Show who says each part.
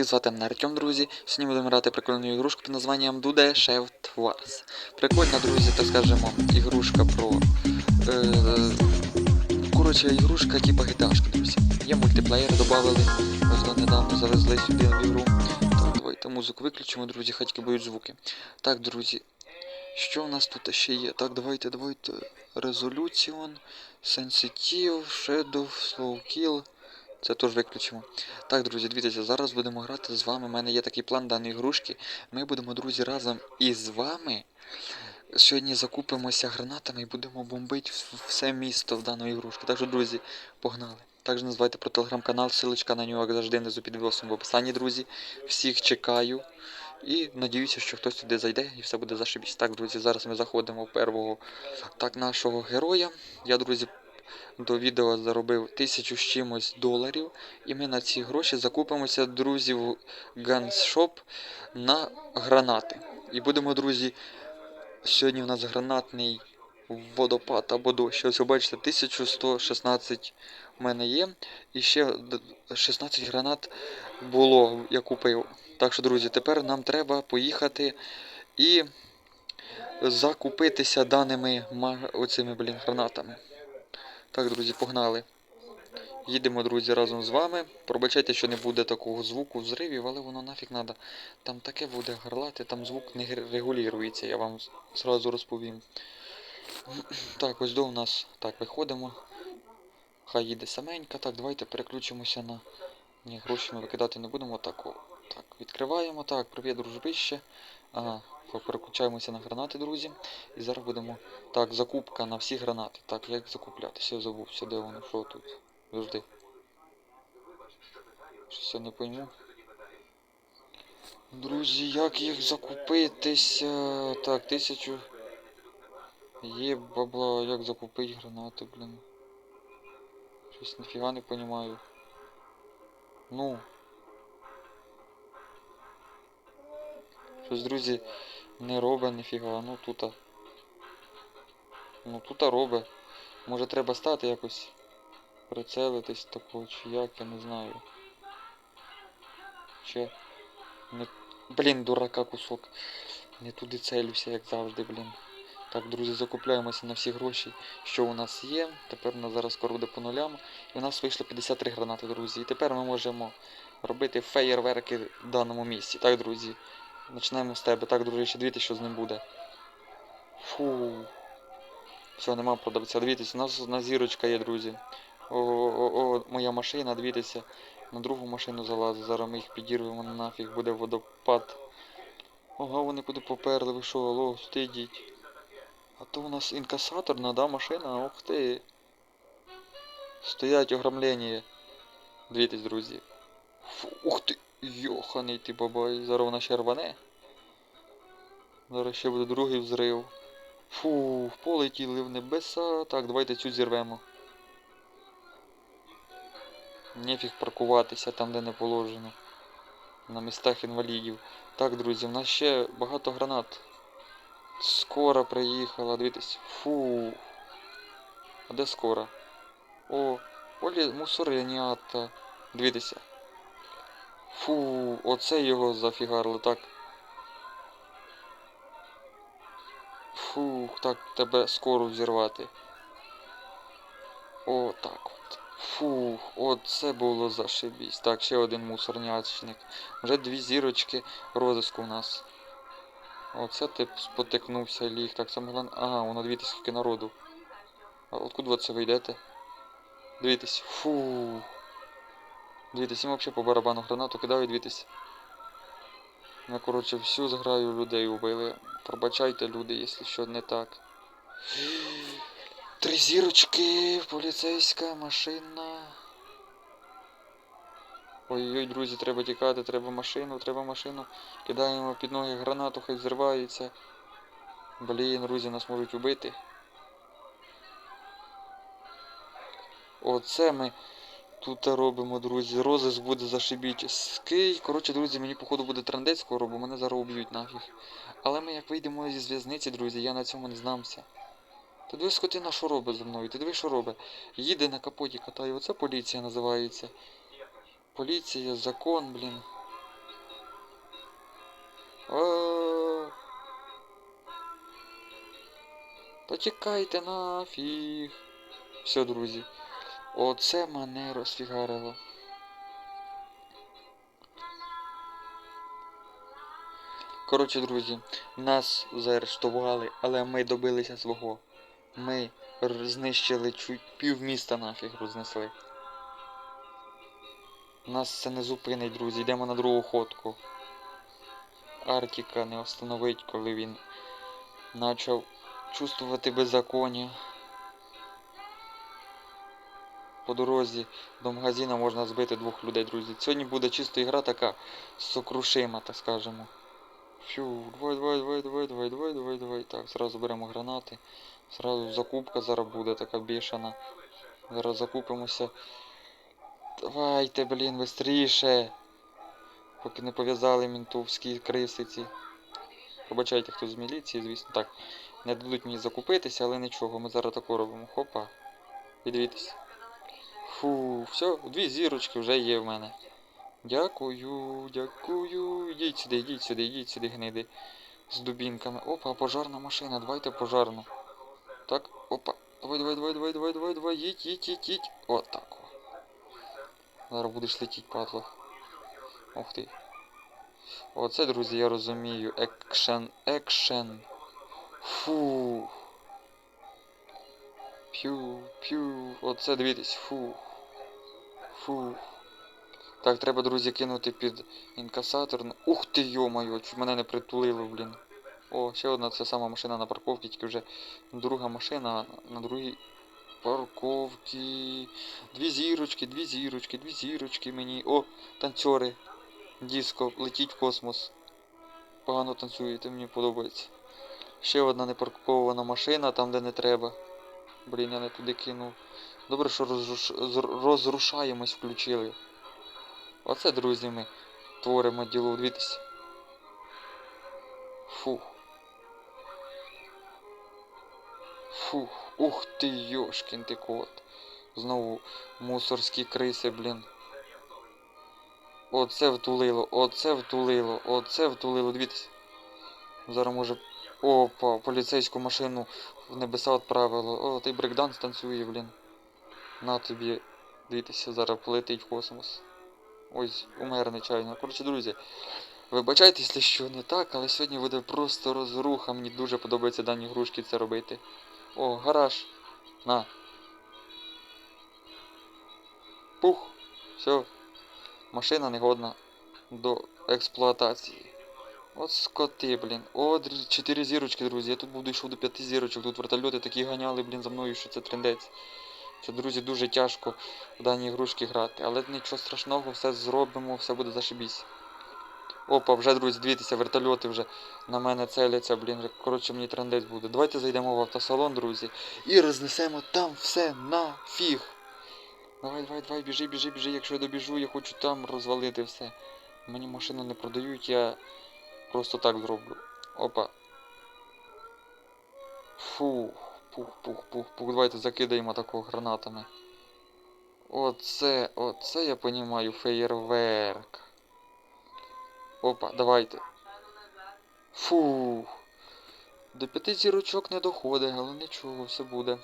Speaker 1: всіх звати мене Артем, друзі. Сьогодні будемо грати прикольну ігрушку під названням Dude Shaft Wars. Прикольна, друзі, так скажемо, ігрушка про. Е, коротше, ігрушка типа GTA, друзі. Є мультиплеєр, додали. Ось недавно завезли сюди в ігру. Так, давайте музику виключимо, друзі, хай будуть звуки. Так, друзі. Що в нас тут ще є? Так, давайте, давайте. Resolution, Sensitive, Shadow, Slow Kill. Це теж виключимо. Так, друзі, дивіться, зараз будемо грати з вами. У мене є такий план даної ігрушки. Ми будемо, друзі, разом із вами. Сьогодні закупимося гранатами і будемо бомбити все місто в даної ігрушки. Так що, друзі, погнали. Також не забувайте про телеграм-канал, ссылочка на нього як завжди внизу під відосом в описанні, друзі. Всіх чекаю. І надіюся, що хтось туди зайде і все буде зашибісь. Так, друзі, зараз ми заходимо в первого так нашого героя. Я, друзі, до відео заробив тисячу з чимось доларів. І ми на ці гроші закупимося, друзі, в Gunshop на гранати. І будемо, друзі, сьогодні у нас гранатний водопад або дощ. Ось ви бачите, 1116 в мене є. І ще 16 гранат було, я купив. Так що, друзі, тепер нам треба поїхати і закупитися даними оцими, блін, гранатами. Так, друзі, погнали. Їдемо, друзі, разом з вами. Пробачайте, що не буде такого звуку взривів, але воно нафіг треба. Там таке буде гарлати, там звук не регулюється, я вам зразу розповім. Так, ось до у нас. Так, виходимо. Хай їде саменька. Так, давайте переключимося на. Ні, гроші ми викидати не будемо. Так, о. Так, відкриваємо. Так, привіт, дружбище. Ага, переключаємося на гранати, друзі. І зараз будемо. Так, закупка на всі гранати. Так, як закуплятися? Я забувся, де воно, що тут. Завжди. Щось я не пойму. Друзі, як їх закупитися? Так, тисячу. Є бабла, як закупити гранати, блін. Щось ніфіга не понімаю. Ну. Щось, друзі, не робить ніфіга, ну тута. Ну тута робить. Може треба стати якось прицелитись такого, чи як, я не знаю. Чи не... Блін, дурака кусок. Не туди целюся, як завжди, блін. Так, друзі, закупляємося на всі гроші, що у нас є. Тепер у нас зараз скоро по нулям. І у нас вийшло 53 гранати, друзі. І тепер ми можемо робити феєрверки в даному місці. Так, друзі. Починаємо з тебе. Так, друзі, ще дивіться, що з ним буде. Фу. Все, нема продавця. Дивіться, у нас одна зірочка є, друзі. О, о, о, моя машина, дивіться. На другу машину залазить. Зараз ми їх підірвемо нафіг, буде водопад. Ого, вони куди поперли, ви що, алло, сюди йдіть. А то у нас інкасаторна, да, машина, ох ти. Стоять ограблення. Дивіться, друзі. Фу, ух ти, йоханий ти бабай, зараз вона ще рване. Зараз ще буде другий взрив. Фу, полетіли в небеса. Так, давайте цю зірвемо. Нефіг паркуватися там, де не положено. На містах інвалідів. Так, друзі, в нас ще багато гранат. Скоро приїхала, дивіться. Фу. А де скоро? О, полі мусоренята. Дивіться. Фу, оце його зафігарили, так. Фух, так, тебе скоро взірвати. О, так от. Фух, оце було зашибісь. Так, ще один мусорнячник. Вже дві зірочки розиску у нас. Оце ти спотикнувся ліг. Так саме головне. Ага, воно дивіться скільки народу. А откуда ви це ви йдете? Дивіться. Фу. Дивіться, їм взагалі по барабану гранату кидаю, дивіться. Ми, коротше, всю зграю людей убили. Пробачайте, люди, якщо що не так. Три зірочки, поліцейська машина. Ой-ой, друзі, треба тікати, треба машину, треба машину. Кидаємо під ноги гранату, хай взривається. Блін, друзі, нас можуть убити. Оце ми тут робимо, друзі. Розис буде зашибіть. Ский. Коротше, друзі, мені походу буде трандець скоро, бо мене зараз уб'ють нафіг. Але ми як вийдемо зі зв'язниці, друзі, я на цьому не знамся. Ти диви скотина, що робить зі мною? Ти диви, що робить? Їде на капоті катає. Оце поліція називається. Поліція, закон, блін. О. Та тікайте нафіг. Все, друзі. Оце мене розфігарило. Коротше, друзі, нас заарештували, але ми добилися свого. Ми знищили чуть пів міста нафіг рознесли. Нас це не зупинить, друзі. Йдемо на другу ходку. Артіка не остановить, коли він почав чувствувати беззаконня. По дорозі до магазину можна збити двох людей, друзі. Сьогодні буде чисто ігра така сокрушима, так скажемо. Фью, давай, давай, давай, давай, давай, давай, давай, давай. Так, зразу беремо гранати. Зразу закупка зараз буде така бішана. Зараз закупимося. Давайте, блін, быстріше. Поки не пов'язали мінтовські крисиці. Пробачайте, хто з міліції, звісно. Так, не дадуть мені закупитися, але нічого, ми зараз тако робимо. Хопа. І дивіться. Фу, все, дві зірочки вже є в мене. Дякую, дякую. Йдіть сюди, йдіть сюди, йдіть сюди, гниди. З дубінками. Опа, пожарна машина, давайте пожарну. Так, опа. Давай, давай, давай, давай, давай, давай, давай, їдь, їдь, їдь, їдь. От так. Зараз будеш летіть, падло. Ух ти. Оце, друзі, я розумію. Екшен, екшен. Фу. П'ю, п'ю. Оце дивіться, фу. Фу. Так, треба, друзі, кинути під інкасатор. Ух ти, йо-моє, мене не притулило, блін. О, ще одна це сама машина на парковці, тільки вже друга машина на другій парковці. Дві зірочки, дві зірочки, дві зірочки мені. О, танцьори. Диско, летіть в космос. Погано танцюєте, мені подобається. Ще одна непаркована машина там, де не треба. Блін, я не туди кинув. Добре, що розруш... розрушаємось включили. Оце, друзі, ми творимо діло. Дивіться. Фух. Фух. Ух ти, йошкін ти кот. Знову мусорські криси, блін. Оце втулило, оце втулило, оце втулило. Дивіться. Зараз може. Опа, поліцейську машину в небеса відправило. О, той брейкданс танцює, блін. На тобі. Дивіться, зараз полетить в космос. Ось, умер нечайно. Коротше, друзі, вибачайте, якщо що не так, але сьогодні буде просто розруха. Мені дуже подобається дані грушки це робити. О, гараж. На. Пух. Все. Машина негодна до експлуатації. От скоти, блін. О, др- чотири зірочки, друзі. Я тут буду йшов до п'яти зірочок. Тут вертольоти такі ганяли, блін, за мною, що це трендець. Це, друзі, дуже тяжко в дані ігрушки грати. Але нічого страшного, все зробимо, все буде зашибісь. Опа, вже, друзі, дивіться, вертольоти вже на мене целяться, блін. Коротше, мені трендець буде. Давайте зайдемо в автосалон, друзі, і рознесемо там все нафіг. Давай, давай, давай, біжи, біжи, біжи. Якщо я добіжу, я хочу там розвалити все. Мені машину не продають, я просто так зроблю. Опа. Фух, пух, пух, пух, пух. Давайте закидаємо такого гранатами. Оце, оце я понімаю, феєрверк. Опа, давайте. Фух. До п'яти зірочок не доходить, але нічого, все буде.